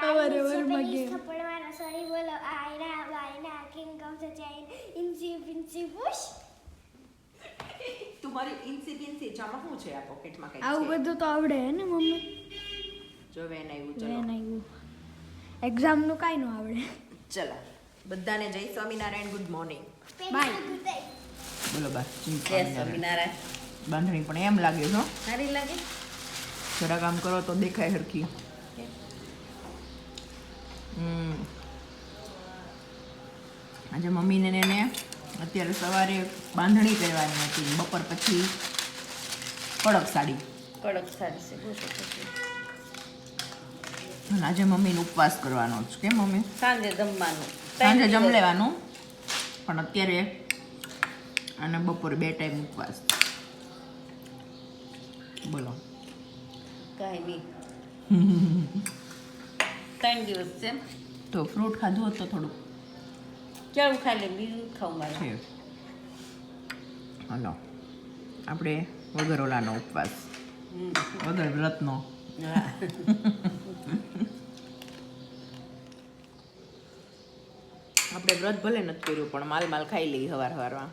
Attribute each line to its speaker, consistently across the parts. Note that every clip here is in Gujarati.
Speaker 1: અવારે અવારમાં
Speaker 2: ચાઇનીઝ
Speaker 1: game.
Speaker 2: સોરી બોલો આયના વાયના king of the China incy pincy push
Speaker 3: તમારી ઇન્સી પિન્સી ચામાં શું છે આ પોકેટમાં કંઈક
Speaker 1: આવું બધું તો આવડે હે ને મમ્મી
Speaker 3: જો વેન આવ્યું
Speaker 1: વેન
Speaker 3: ચલો
Speaker 1: આવ્યું એક્ઝામનું કાંઈ ન આવડે
Speaker 3: ચલો બધાને જય સ્વામિનારાયણ ગુડ મોર્નિંગ
Speaker 1: બાય
Speaker 3: બોલો બા
Speaker 4: જય સ્વામિનારાયણ
Speaker 3: બાંધણી પણ એમ લાગે છો
Speaker 4: સારી લાગે
Speaker 3: જરા કામ કરો તો દેખાય હરખી હમ આજે મમ્મીને એને અત્યારે સવારે બાંધણી કરવાની હતી બપોર પછી કડક સાડી
Speaker 4: કડક સારી છે
Speaker 3: આજે મમ્મીને ઉપવાસ કરવાનો છે કેમ મમ્મી
Speaker 4: સાંજે જમવાનું
Speaker 3: સાંજે જમ લેવાનું પણ અત્યારે અને બપોરે બે ટાઈમ ઉપવાસ બોલો
Speaker 4: કાંઈ નહીં ત્રણ દિવસ છે
Speaker 3: તો ફ્રૂટ ખાધું હતું થોડું
Speaker 4: કેવું ખાઈ લે બીજું ખાવું મારે
Speaker 3: હલો આપણે વગર ઓલાનો ઉપવાસ વગર વ્રતનો આપણે વ્રત ભલે નથી કર્યું પણ માલ માલ ખાઈ લઈ હવાર હવારમાં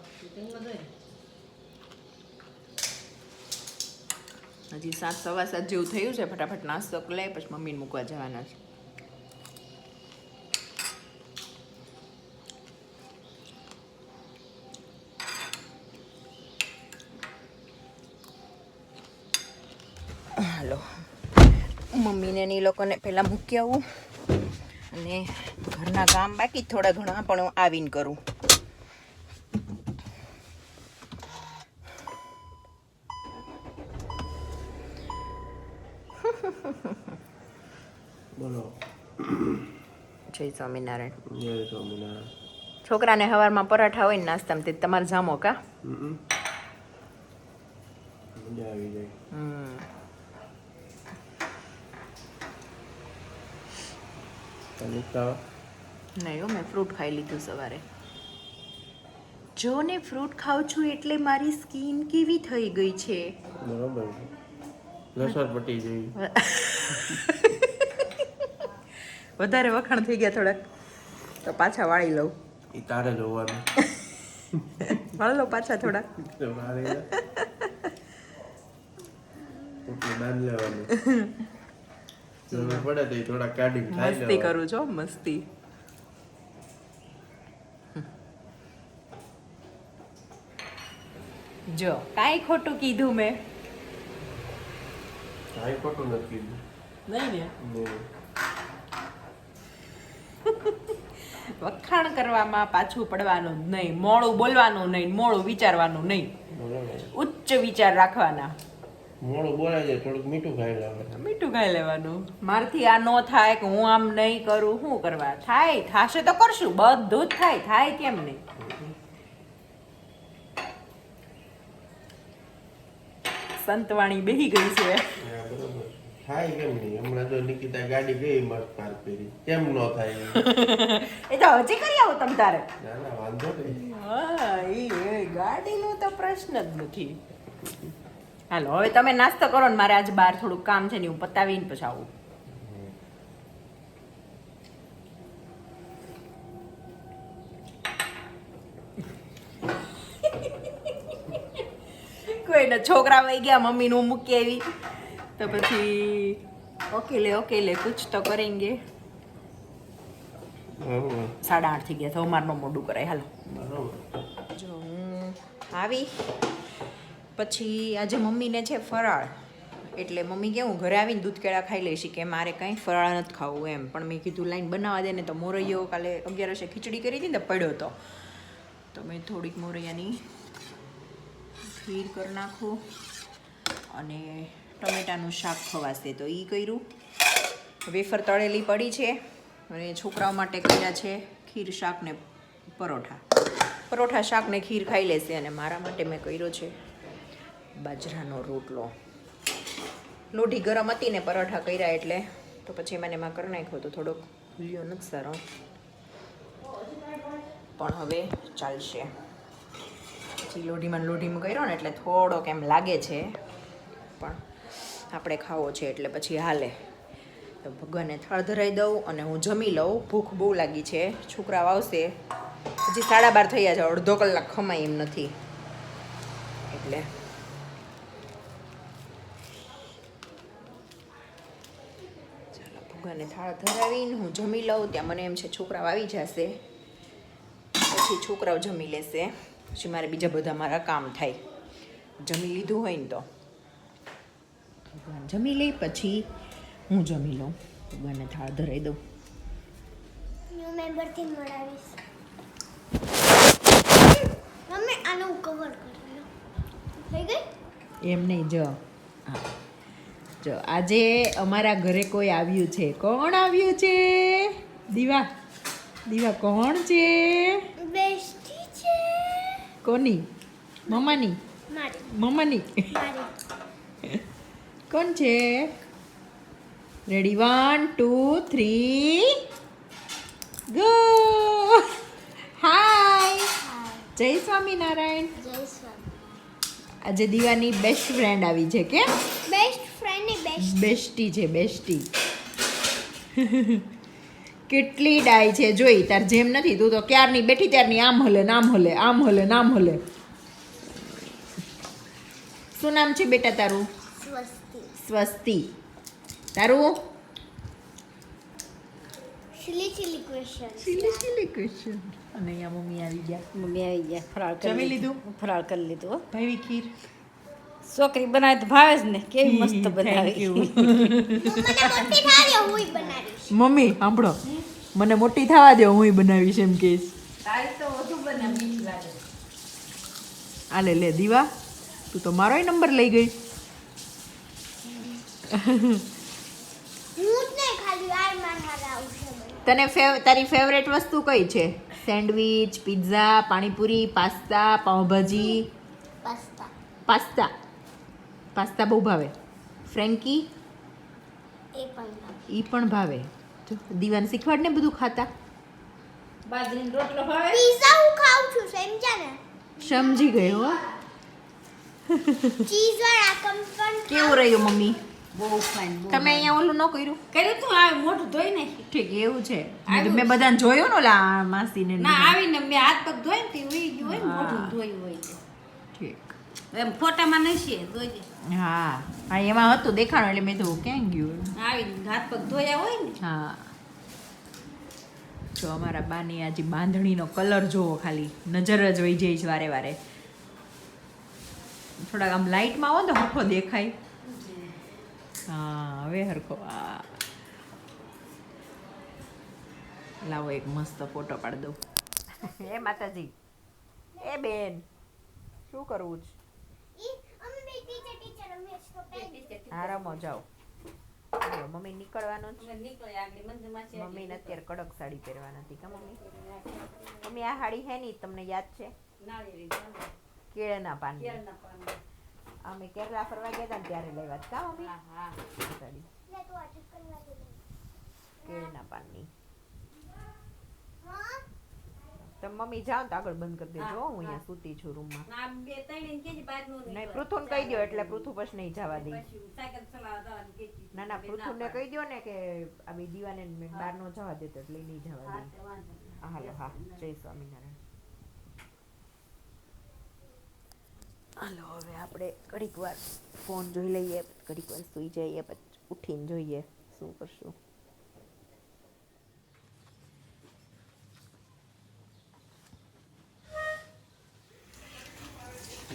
Speaker 3: હજી સાત સવા સાત જેવું થયું છે, ફટાફટ નાસ્તો લઈ પછી મમ્મીને મૂકવા જવાના છે. હાલો. મમ્મીને એ લોકોને પહેલાં મૂકી આવું અને ઘરના કામ બાકી, થોડા ઘણા પણ આવીને કરું
Speaker 5: બોલો
Speaker 3: જય સ્વામિનારાયણ.
Speaker 5: જય સ્વામિનારાયણ.
Speaker 3: છોકરાને સવારમાં પરાઠા હોય ને નાસ્તામાં તે તમારે જામો કા?
Speaker 5: મજા આવી જાય.
Speaker 3: હમ.
Speaker 5: તમે ખાવા
Speaker 3: નહીં મેં ફ્રૂટ ખાઈ લીધું સવારે. જો ને ફ્રૂટ ખાઉં છું એટલે મારી સ્કીન કેવી થઈ ગઈ છે.
Speaker 5: બરોબર પટી
Speaker 3: વધારે વખાણ થઈ ગયા થોડાક. તો પાછા વાળી લઉં.
Speaker 5: એ તારે જોવાનું
Speaker 3: વાળી લો પાછા
Speaker 5: થોડા
Speaker 3: મસ્તી કરું છો મસ્તી. જો કાંઈ ખોટું કીધું મેં.
Speaker 5: કાંઈ ખોટું નથી કીધું.
Speaker 3: નહીં ને? વખાણ કરવામાં પાછું પડવાનું નહીં. મોડું બોલવાનું નહીં મોડું વિચારવાનું નહીં. ઉચ્ચ વિચાર રાખવાના.
Speaker 5: મોડું બોલાય જાય થોડુંક મીઠું ખાઈ લેવાનું.
Speaker 3: મીઠું ખાઈ લેવાનું. મારથી આ ન થાય કે હું આમ નહીં કરું શું કરવા? થાય થાશે તો કરશું. બધું જ થાય. થાય કેમ નહીં? સંતવાણી બેહી ગઈ છે.
Speaker 5: થાય કેમ નહીં? હમણાં જો નિકિતા ગાડી ગઈ મસ્ત પાર્ક કરી. કેમ ન થાય?
Speaker 3: એ તો હજી કરી આવો તમ તારે.
Speaker 5: ના ના વાંધો નહીં.
Speaker 3: હા એ એ ગાડીનો તો પ્રશ્ન જ નથી. હાલો હવે તમે નાસ્તો કરો ને મારે આજે બહાર થોડું કામ છે ને હું પતાવીને પછી આવું. કોઈને છોકરા વહી ગયા મમ્મીનું હું મૂકી આવી. તો પછી ઓકે લે ઓકે લે કુછ તો કરેંગે. સાડા આઠ થઈ ગયા તો અમારનું મોડું કરાય હાલો. જો હું આવી. પછી આજે મમ્મીને છે ફરાળ. એટલે મમ્મી કે હું ઘરે આવીને દૂધ કેળા ખાઈ લઈશી કે મારે કાંઈ ફરાળ નથી ખાવું એમ. પણ મેં કીધું લાઈન બનાવવા દે ને તો મોરૈયો કાલે અગિયારસે ખીચડી કરી હતી ને પડ્યો હતો તો મેં થોડીક મોરૈયાની ખીર કરી નાખું. અને ટમેટાનું શાક ખવાશે. તો એ કર્યું. વેફર તળેલી પડી છે. અને છોકરાઓ માટે કર્યા છે ખીર શાક ને પરોઠા. પરોઠા શાક ને ખીર ખાઈ લેશે અને મારા માટે મેં કર્યો છે બાજરાનો રોટલો. લોઢી ગરમ હતી ને પરોઠા કર્યા એટલે. તો પછી મને એમાં કરી નાખ્યો તો થોડોક ભૂલ્યો નથી સારો. પણ હવે ચાલશે. પછી લોઢીમાં લોઢીમાં કર્યો ને એટલે થોડોક એમ લાગે છે. પણ આપણે ખાવો છે એટલે પછી હાલે. તો ભગવાનને થળ ધરાઈ દઉં અને હું જમી લઉં. ભૂખ બહુ લાગી છે. છોકરાઓ આવશે. પછી સાડા બાર થયા છે. અડધો કલાક ખમાય એમ નથી. એટલે. ચાલો, ભગવાનને થાળ ધરાવીને હું જમી લઉં. ત્યાં મને એમ છે છોકરાઓ આવી જશે. પછી છોકરાઓ જમી લેશે. પછી મારે બીજા બધા મારા કામ થાય. જમી લીધું હોય ને તો. ભગવાન જમી લે પછી હું જમી લઉં. ભગવાનને થાળ ધરાઈ દઉં.
Speaker 2: મેમ્બરથી મળાવીશ. મમ્મી આનું કવર કરી લો. થઈ ગઈ?
Speaker 3: એમ નહીં જો. હા. જો. આજે અમારા ઘરે કોઈ આવ્યું છે. કોણ આવ્યું છે? દીવા. દીવા કોણ છે?
Speaker 2: બેસ્ટી છે.
Speaker 3: કોની? મમ્માની? મમ્માની.
Speaker 2: મારી.
Speaker 3: કોણ છે? Ready one two three go hi જય સ્વામિનારાયણ.
Speaker 2: જય સ્વામી
Speaker 3: આજે દીવાની બેસ્ટ ફ્રેન્ડ આવી છે કે
Speaker 2: બેસ્ટ ફ્રેન્ડની બેસ્ટ
Speaker 3: બેસ્ટી છે બેસ્ટી કેટલી ડાય છે જોઈ તાર જેમ નથી તું તો ક્યારની બેઠી ત્યારની આમ હલે નામ હલે આમ હલે નામ હલે. શું નામ છે બેટા તારું?
Speaker 2: સ્વસ્તિ
Speaker 3: સ્વસ્તિ. તારું?
Speaker 2: Silly silly question
Speaker 3: silly silly question અને અહીંયા મમ્મી આવી ગયા.
Speaker 4: મમ્મી આવી ગયા. ફરાળ કરી
Speaker 3: લીધું?
Speaker 4: ફરાળ કરી લીધું હો.
Speaker 3: ભાઈ ખીર?
Speaker 4: છોકરી બનાવે તો ભાવે જ ને. કેવી મસ્ત બનાવી.
Speaker 3: મમ્મી સાંભળો. મને મોટી થવા દે હું બનાવીશ એમ કે
Speaker 4: તારી તો વધુ બનાવી લાગે.
Speaker 3: આ લે લે દીવા. તું તો મારો નંબર લઈ ગઈ
Speaker 2: હું જ નહીં ખાલી આ મારા હારે આવશે મને.
Speaker 3: તને ફેવ તારી ફેવરેટ વસ્તુ કઈ છે? Sandwich pizza panipuri pasta pav bhaji?
Speaker 2: Pasta.
Speaker 3: Pasta. Pasta બહુ ભાવે. ફ્રેન્કી
Speaker 2: એ પણ ભાવે.
Speaker 3: ઈ પણ ભાવે. જો દીવાને શીખવાડ ને બધું ખાતા?
Speaker 4: બાજરીનો રોટલો ભાવે?
Speaker 2: પીઝા હું ખાઉં છું સમજ્યા ને?
Speaker 3: સમજી ગયો હો.
Speaker 2: ચીઝ વાળા
Speaker 3: કેવું રહ્યું મમ્મી?
Speaker 4: બહુ ફાઇન
Speaker 3: તમે અહીંયા ઓલું ન કર્યું?
Speaker 4: કર્યું તું આ મોઢું ધોઈ નાખી
Speaker 3: ઠીક એવું છે. મેં બધાને જોયું ને ઓલા માસીને ને
Speaker 4: ના આવીને મેં હાથ પગ ધોઈ ને તે ઉઈ ગયું હોય મોઢું ધોયું હોય.
Speaker 3: ઠીક.
Speaker 4: એમ ફોટામાં નશીએ જોઈજે
Speaker 3: હા. હા એમાં હતું દેખાણું એટલે મેં તો ક્યાં ગયું?
Speaker 4: આવીને હાથ પગ ધોયા હોય ને.
Speaker 3: હા. જો અમારા બાની આજે બાંધણીનો કલર જોવો ખાલી નજર જ વહી જાય છે વારે વારે. થોડાક આમ લાઇટમાં આવો ને તો હરખો દેખાય. હા હવે હરખો આ લાવો એક મસ્ત ફોટો પાડી દઉં એ માતાજી એ બેન શું કરવું છે હા રમો જાઓ મમ્મી નીકળવાનું છે
Speaker 4: મમ્મી
Speaker 3: મમ્મીને અત્યારે કડક સાડી પહેરવાની હતી કા મમ્મી મમ્મી આ સાડી હે ની તમને યાદ છે કેળના પાનની
Speaker 4: કેળના પાન.
Speaker 3: અમે કેરલા ફરવા ગયા હતા ને ત્યારે લેવા કા મમ્મી
Speaker 4: હા હા
Speaker 3: આ સાડી
Speaker 2: લે તો આ ઢક્કન વાળી દે.
Speaker 3: કેળના પાનની તમે મમ્મી જાઓ તો આગળ બંધ કરી દેજો
Speaker 4: હું
Speaker 3: અહીંયા. સૂતી છું રૂમમાં નહીં. પૃથુને કહી દો એટલે પૃથુ પછી નહીં જવા દે. ના ના પૃથુને કહી દો ને કે આ બી દીવાને બહાર નો જવા દેતો એટલે નહીં જવા દે હાલો હા જય સ્વામિનારાયણ હાલો હવે આપણે ઘડીક વાર ફોન જોઈ લઈએ ઘડીક વાર સૂઈ જઈએ પછી ઉઠીને જોઈએ શું કરશું.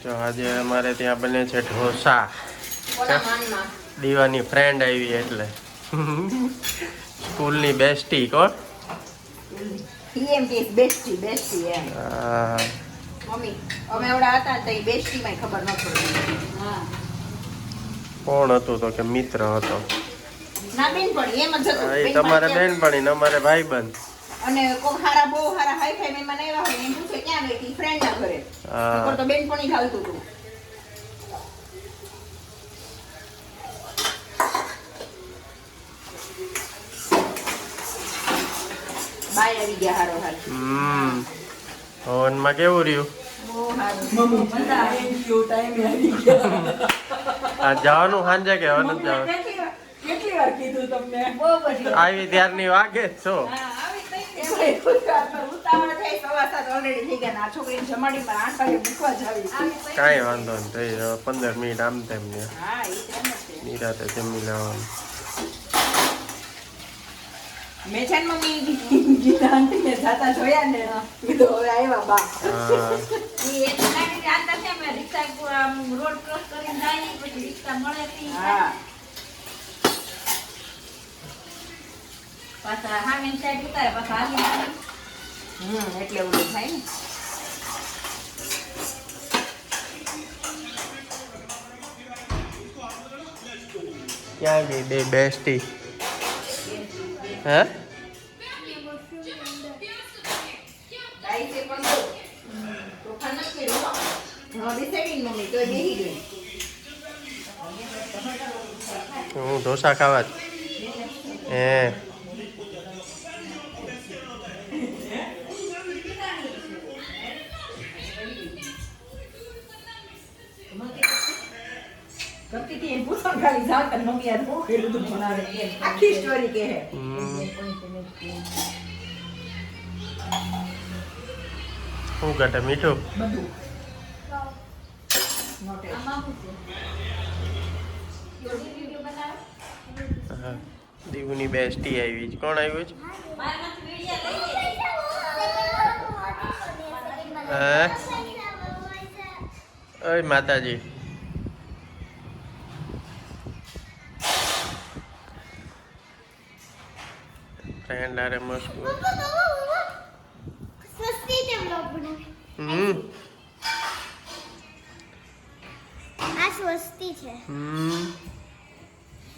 Speaker 5: જો આજે અમારે ત્યાં બને છે ઢોસા. દીવાની ફ્રેન્ડ આવી એટલે. સ્કૂલની બેસ્ટી કોણ?
Speaker 3: બેસ્ટી બેસ્ટી એમ.
Speaker 5: હા,
Speaker 3: મમ્મી અમે એવડા હતા તો બેસ્ટીમાં ખબર ન પડી.
Speaker 4: હા.
Speaker 5: કોણ હતું તો કે મિત્ર હતો?
Speaker 3: ના બેન પણ એમ જ હતું.
Speaker 5: હા,
Speaker 3: બેન પણ
Speaker 5: બેનપણી ને અમારે ભાઈબંધ.
Speaker 3: અને કોઈ હારા બહુ હારા હાઈ ફાઈ મહેમાન આવ્યા હોય એમ પૂછે ક્યાં ગઈ હતી ફ્રેન્ડ ના ઘરે.
Speaker 5: હા.
Speaker 3: તો બેન પણ હાલતું હતું. બાય આવી ગયા હારો હાર
Speaker 5: હમ. હવનમાં કેવું રહ્યું? જવાનું સાંજે કે હવે જવાનું? આવી ત્યારની વાગે છો? કાંઈ વાંધો નહીં થઈ પંદર મિનિટ આમ તેમ. નિરાતે જમી લેવાનું.
Speaker 3: મેં છે ને મમ્મી ગીતા આંટીને જાતા જોયા ને કીધું હવે આવ્યા બા.
Speaker 5: હા.
Speaker 4: ઈ એક ગાડી જાતા છે અમે રિક્ષા રોડ ક્રોસ કરીને જાય પછી રિક્ષા મળે તી
Speaker 3: હા.
Speaker 4: પાછા હામી સાઈડ ઉતારે પાછા હાલી
Speaker 3: હમ એટલે ઓલું થાય ને.
Speaker 5: ક્યાં ગઈ બે બેસ્ટી? હે?
Speaker 3: હો.
Speaker 5: ઢોસા ખાવા જ. હે.
Speaker 3: ખાલી જાઓ તારી મમ્મી આ શું કર્યું તું એમ. આખી સ્ટોરી કહે
Speaker 5: હમ. શું ઘટે મીઠું
Speaker 3: બધું
Speaker 4: બનાવે
Speaker 5: હા દીવની બેસ્ટી આવી છે કોણ આવ્યું છે હે ઓય માતાજી ફ્રેન્ડ આરે મસ્ત
Speaker 2: સસ્તી છે બ્લોગ બનાવે
Speaker 5: હમ
Speaker 2: આ સ્વસ્તી છે
Speaker 5: હમ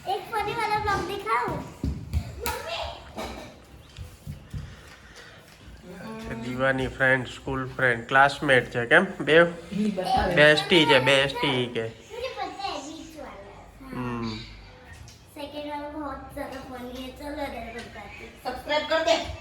Speaker 2: એક ફરી વાળા બ્લોગ દેખાવું
Speaker 5: દીવાની ફ્રેન્ડ સ્કૂલ ફ્રેન્ડ ક્લાસમેટ છે કેમ બે બેસ્ટી છે બેસ્ટી કે
Speaker 3: સબસ્ક્રાઇબ કર દે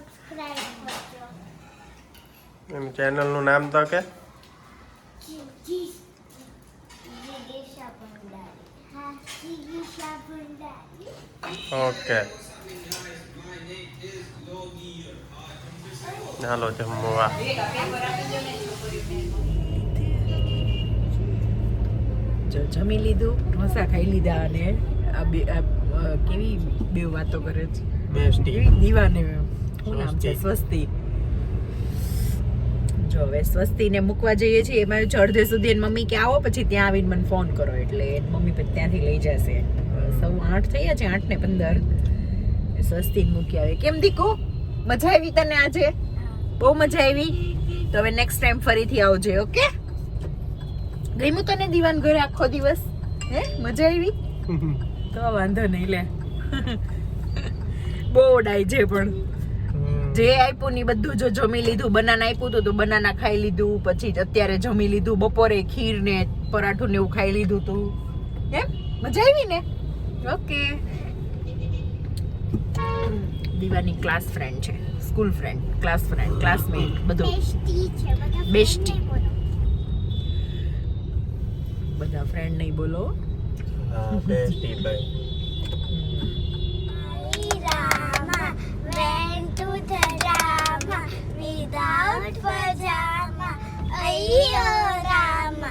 Speaker 3: સબસ્ક્રાઇબ એમ
Speaker 5: ચેનલનું નામ તો કે? ઓકે. હાલો જમવા
Speaker 3: જમી લીધું ઢોસા ખાઈ લીધા અને આ બે કેવી બે વાતો કરે છે? દીવાને શું નામ છે?
Speaker 5: સ્વસ્તી.
Speaker 3: જો હવે સ્વસ્તીને મૂકવા જઈએ છીએ એમાં અડધે સુધી એની મમ્મી કે આવો પછી ત્યાં આવીને મને ફોન કરો એટલે એની મમ્મી પછી ત્યાંથી લઈ જશે. સૌ આઠ થયા છે આઠ ને પંદર. સ્વસ્તીને મૂકી આવે. કેમ દીકુ? મજા આવી તને આજે? બહુ મજા આવી? તો હવે નેક્સ્ટ ટાઈમ ફરીથી આવજે ઓકે? ગમ્યું તને દીવાન ઘરે આખો દિવસ? હે? મજા આવી? તો વાંધો નહીં લે. બહુ ડાય છે પણ. જે આપ્યું ને બધું જો જમી લીધું બનાના આપ્યું હતું તો બનાના ખાઈ લીધું પછી અત્યારે જમી લીધું બપોરે ખીર ને પરાઠું ને એવું ખાઈ લીધું તું. એમ મજા આવી ને? ઓકે. દીવાની ક્લાસ ફ્રેન્ડ છે school friend class friend classmate બધું.
Speaker 2: બેસ્ટી બધા
Speaker 3: ફ્રેન્ડ નહીં બોલો.
Speaker 5: બેસ્ટી ભાઈ.
Speaker 2: to the Rama without pajama. Ayyo Rama,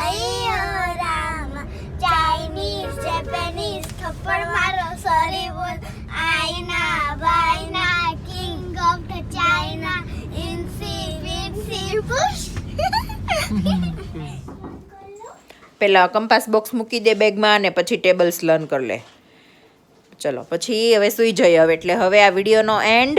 Speaker 2: ayyo Rama. Chinese, Japanese, થપ્પડ મારો sorry બોલ. આઈના બાઈના king of the China. Incy, Wincy, push.
Speaker 3: પેલા કંપાસ બોક્સ મૂકી દે બેગમાં અને પછી ટેબલ્સ લર્ન કરી લે ચલો પછી હવે સુઈ જઈએ હવે એટલે હવે આ વિડીયોનો એન્ડ